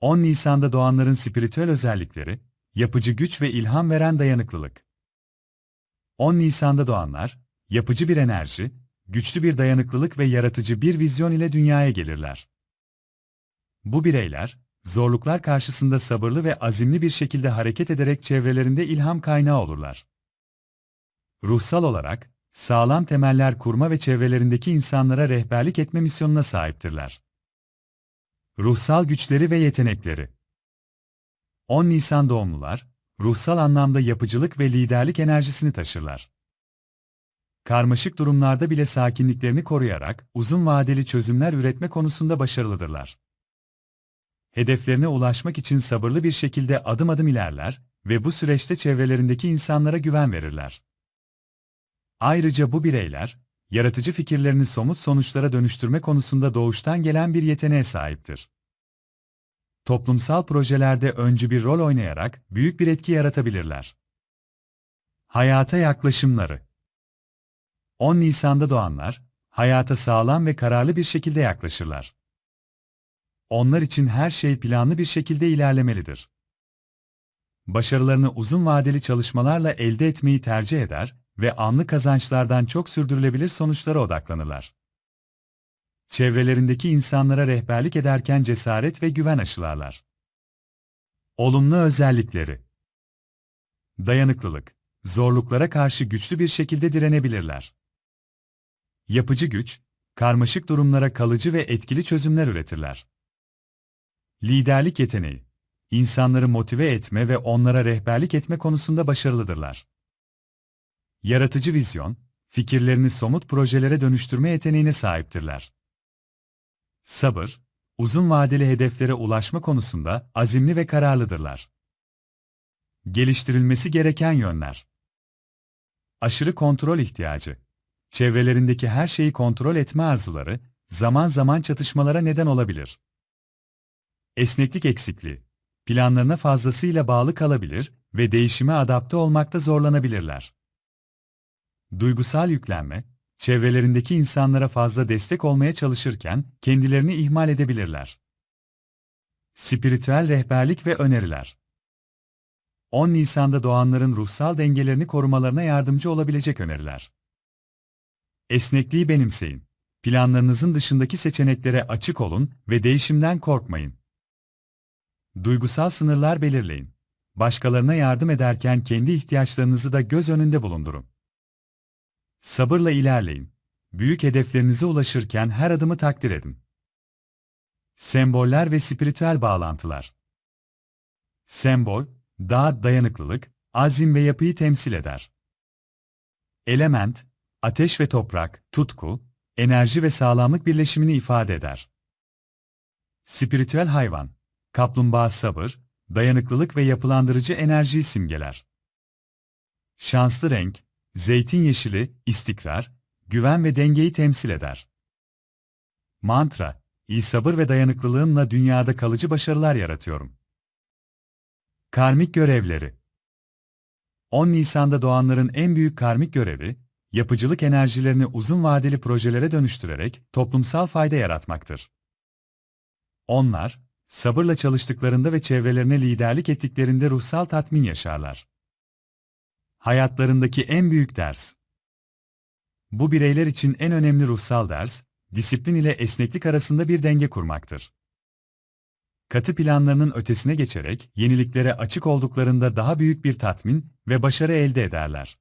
10 Nisan'da doğanların spiritüel özellikleri, yapıcı güç ve ilham veren dayanıklılık. 10 Nisan'da doğanlar, yapıcı bir enerji, güçlü bir dayanıklılık ve yaratıcı bir vizyon ile dünyaya gelirler. Bu bireyler, zorluklar karşısında sabırlı ve azimli bir şekilde hareket ederek çevrelerinde ilham kaynağı olurlar. Ruhsal olarak, sağlam temeller kurma ve çevrelerindeki insanlara rehberlik etme misyonuna sahiptirler. Ruhsal güçleri ve yetenekleri 10 Nisan doğumlular, ruhsal anlamda yapıcılık ve liderlik enerjisini taşırlar. Karmaşık durumlarda bile sakinliklerini koruyarak uzun vadeli çözümler üretme konusunda başarılıdırlar. Hedeflerine ulaşmak için sabırlı bir şekilde adım adım ilerler ve bu süreçte çevrelerindeki insanlara güven verirler. Ayrıca bu bireyler, yaratıcı fikirlerini somut sonuçlara dönüştürme konusunda doğuştan gelen bir yeteneğe sahiptir. Toplumsal projelerde öncü bir rol oynayarak büyük bir etki yaratabilirler. Hayata yaklaşımları 10 Nisan'da doğanlar, hayata sağlam ve kararlı bir şekilde yaklaşırlar. Onlar için her şey planlı bir şekilde ilerlemelidir. Başarılarını uzun vadeli çalışmalarla elde etmeyi tercih eder ve anlık kazançlardan çok sürdürülebilir sonuçlara odaklanırlar. Çevrelerindeki insanlara rehberlik ederken cesaret ve güven aşılarlar. Olumlu özellikleri Dayanıklılık, zorluklara karşı güçlü bir şekilde direnebilirler. Yapıcı güç, karmaşık durumlara kalıcı ve etkili çözümler üretirler. Liderlik yeteneği, insanları motive etme ve onlara rehberlik etme konusunda başarılıdırlar. Yaratıcı vizyon, fikirlerini somut projelere dönüştürme yeteneğine sahiptirler. Sabır, uzun vadeli hedeflere ulaşma konusunda azimli ve kararlıdırlar. Geliştirilmesi gereken yönler. Aşırı kontrol ihtiyacı. Çevrelerindeki her şeyi kontrol etme arzuları, zaman zaman çatışmalara neden olabilir. Esneklik eksikliği. Planlarına fazlasıyla bağlı kalabilir ve değişime adapte olmakta zorlanabilirler. Duygusal yüklenme, çevrelerindeki insanlara fazla destek olmaya çalışırken kendilerini ihmal edebilirler. Spiritüel rehberlik ve öneriler 10 Nisan'da doğanların ruhsal dengelerini korumalarına yardımcı olabilecek öneriler. Esnekliği benimseyin. Planlarınızın dışındaki seçeneklere açık olun ve değişimden korkmayın. Duygusal sınırlar belirleyin. Başkalarına yardım ederken kendi ihtiyaçlarınızı da göz önünde bulundurun. Sabırla ilerleyin. Büyük hedeflerinize ulaşırken her adımı takdir edin. Semboller ve spiritüel bağlantılar. Sembol, dağ dayanıklılık, azim ve yapıyı temsil eder. Element, ateş ve toprak, tutku, enerji ve sağlamlık birleşimini ifade eder. Spiritüel hayvan, kaplumbağa sabır, dayanıklılık ve yapılandırıcı enerjiyi simgeler. Şanslı renk, zeytin yeşili, istikrar, güven ve dengeyi temsil eder. Mantra, iyi sabır ve dayanıklılığımla dünyada kalıcı başarılar yaratıyorum. Karmik görevleri 10 Nisan'da doğanların en büyük karmik görevi, yapıcılık enerjilerini uzun vadeli projelere dönüştürerek toplumsal fayda yaratmaktır. Onlar, sabırla çalıştıklarında ve çevrelerine liderlik ettiklerinde ruhsal tatmin yaşarlar. Hayatlarındaki en büyük ders. Bu bireyler için en önemli ruhsal ders, disiplin ile esneklik arasında bir denge kurmaktır. Katı planlarının ötesine geçerek yeniliklere açık olduklarında daha büyük bir tatmin ve başarı elde ederler.